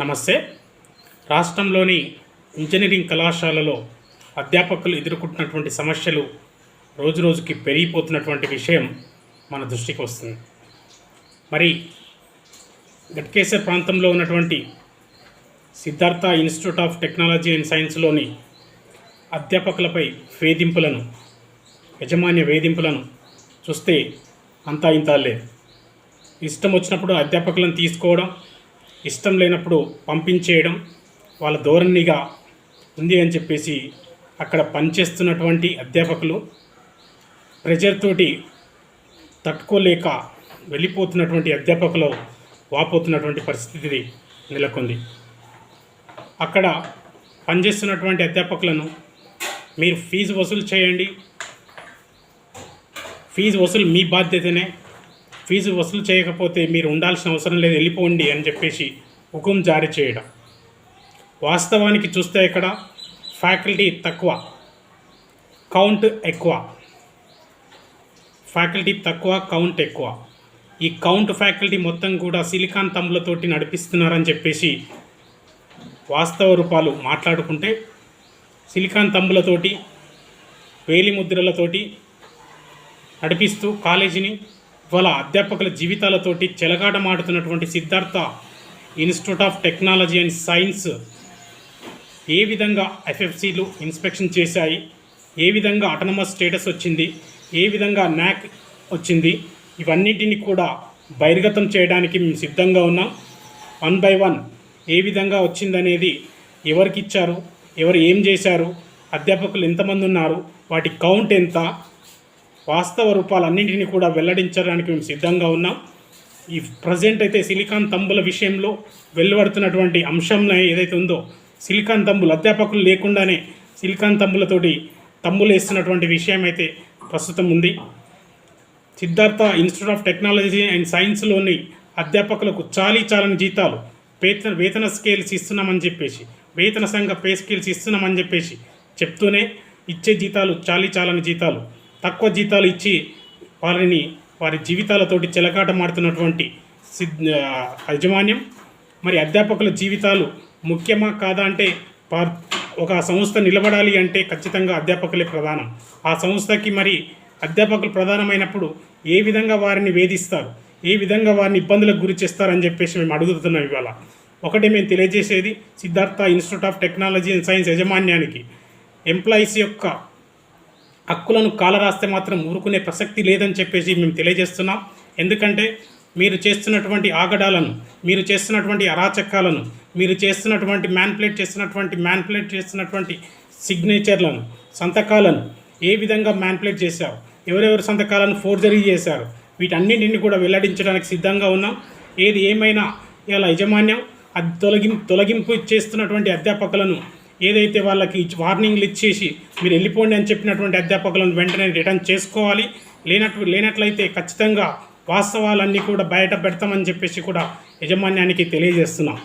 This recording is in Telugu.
నమస్తే. రాష్ట్రంలోని ఇంజనీరింగ్ కళాశాలలో అధ్యాపకులు ఎదుర్కొంటున్నటువంటి సమస్యలు రోజురోజుకి పెరిగిపోతున్నటువంటి విషయం మన దృష్టికి వస్తుంది. మరి గట్కేసర్ ప్రాంతంలో ఉన్నటువంటి Siddhartha institute of technology and సైన్స్లోని అధ్యాపకులపై వేధింపులను యజమాన్య వేధింపులను చూస్తే అంతా ఇంత లేదు. ఇష్టం వచ్చినప్పుడు అధ్యాపకులను తీసుకోవడం ఇష్టం లేనప్పుడు పంపించేయడం వాళ్ళ ధోరణిగా ఉంది అని చెప్పేసి అక్కడ పనిచేస్తున్నటువంటి అధ్యాపకులు ప్రెజర్ తోటి తట్టుకోలేక వెళ్ళిపోతున్నటువంటి అధ్యాపకులు వాపోతున్నటువంటి పరిస్థితి నెలకొంది. అక్కడ పనిచేస్తున్నటువంటి అధ్యాపకులను మీరు ఫీజు వసూలు చేయండి. ఫీజు వసూలు మీ బాధ్యతనే. ఫీజు వసూలు చేయకపోతే మీరు ఉండాల్సిన అవసరం లేదు వెళ్ళిపోండి అని చెప్పేసి హుకుం జారీ చేయడం. వాస్తవానికి చూస్తే ఇక్కడ ఫ్యాకల్టీ తక్కువ కౌంట్ ఎక్కువ. ఫ్యాకల్టీ తక్కువ కౌంట్ ఎక్కువ. ఈ కౌంట్ ఫ్యాకల్టీ మొత్తం కూడా సిలికాన్ తమ్ములతోటి నడిపిస్తున్నారని చెప్పేసి వాస్తవ రూపాలు మాట్లాడుకుంటే సిలికాన్ తమ్ములతోటి వేలి ముద్రలతోటి నడిపిస్తూ కాలేజీని వాళ్ళ అధ్యాపకుల జీవితాలతోటి చెలగాటమాడుతున్నటువంటి Siddhartha institute of technology and science ఏ విధంగా ఎఫ్ఎఫ్సీలు ఇన్స్పెక్షన్ చేశాయి? ఏ విధంగా అటనమస్ స్టేటస్ వచ్చింది? ఏ విధంగా న్యాక్ వచ్చింది? ఇవన్నిటిని కూడా బహిర్గతం చేయడానికి మేము సిద్ధంగా ఉన్నాం. వన్ బై వన్ ఏ విధంగా వచ్చిందనేది ఎవరికి ఇచ్చారు? ఎవరు ఏం చేశారు? అధ్యాపకులు ఎంతమంది ఉన్నారు? వాటి కౌంట్ ఎంత? వాస్తవ రూపాలన్నింటినీ కూడా వెల్లడించడానికి మేము సిద్ధంగా ఉన్నాం. ఈ ప్రజెంట్ అయితే సిలికాన్ తంబుల విషయంలో వెలువడుతున్నటువంటి అంశం ఏదైతే ఉందో సిలికాన్ తంబులు అధ్యాపకులు లేకుండానే సిలికాన్ తంబులతోటి తంబులు వేస్తున్నటువంటి విషయం అయితే ప్రస్తుతం ఉంది. Siddhartha institute of technology and సైన్స్లోని అధ్యాపకులకు చాలీ చాలని జీతాలు వేతన వేతన స్కేల్స్ ఇస్తున్నామని చెప్పేసి వేతన సంఘ పే స్కేల్స్ ఇస్తున్నామని చెప్పేసి చెప్తూనే ఇచ్చే జీతాలు చాలీ చాలని జీతాలు. తక్కువ జీతాలు ఇచ్చి వారిని వారి జీవితాలతోటి చెలగాటమాడుతున్నటువంటి సిద్ యాజమాన్యం. మరి అధ్యాపకుల జీవితాలు ముఖ్యమా కాదా అంటే పా- ఒక సంస్థ నిలబడాలి అంటే ఖచ్చితంగా అధ్యాపకులే ప్రధానం. ఆ సంస్థకి మరి అధ్యాపకులు ప్రధానమైనప్పుడు ఏ విధంగా వారిని వేధిస్తారు ఏ విధంగా వారిని ఇబ్బందులకు గురి చేస్తారని చెప్పేసి మేము అడుగుతున్నాం ఇవాళ. ఒకటే మేము తెలియజేసేది Siddhartha institute of technology and science యాజమాన్యానికి. ఎంప్లాయీస్ యొక్క హక్కులను కాలరాస్తే మాత్రం ఊరుకునే ప్రసక్తి లేదని చెప్పేసి మేము తెలియజేస్తున్నాం. ఎందుకంటే మీరు చేస్తున్నటువంటి ఆగడాలను మీరు చేస్తున్నటువంటి అరాచకాలను మీరు చేస్తున్నటువంటి మ్యాన్ప్లేట్ చేస్తున్నటువంటి మ్యాన్ప్లేట్ చేస్తున్నటువంటి సిగ్నేచర్లను సంతకాలను ఏ విధంగా మ్యాన్ప్లేట్ చేశారు ఎవరెవరు సంతకాలను ఫోర్జరీ చేశారు వీటన్నింటిని కూడా వెల్లడించడానికి సిద్ధంగా ఉన్నాం. ఏది ఏమైనా ఇలా యజమాన్యం అది తొలగిం తొలగింపు చేస్తున్నటువంటి అధ్యాపకులను ఏదైతే వాళ్ళకి వార్నింగ్లు ఇచ్చేసి మీరు వెళ్ళిపోండి అని చెప్పినటువంటి అధ్యాపకులను వెంటనే రిటర్న్ చేసుకోవాలి. లేనట్టు లేనట్లయితే ఖచ్చితంగా వాస్తవాలన్నీ కూడా బయట పెడతామని చెప్పేసి కూడా యజమాన్యానికి తెలియజేస్తున్నాం.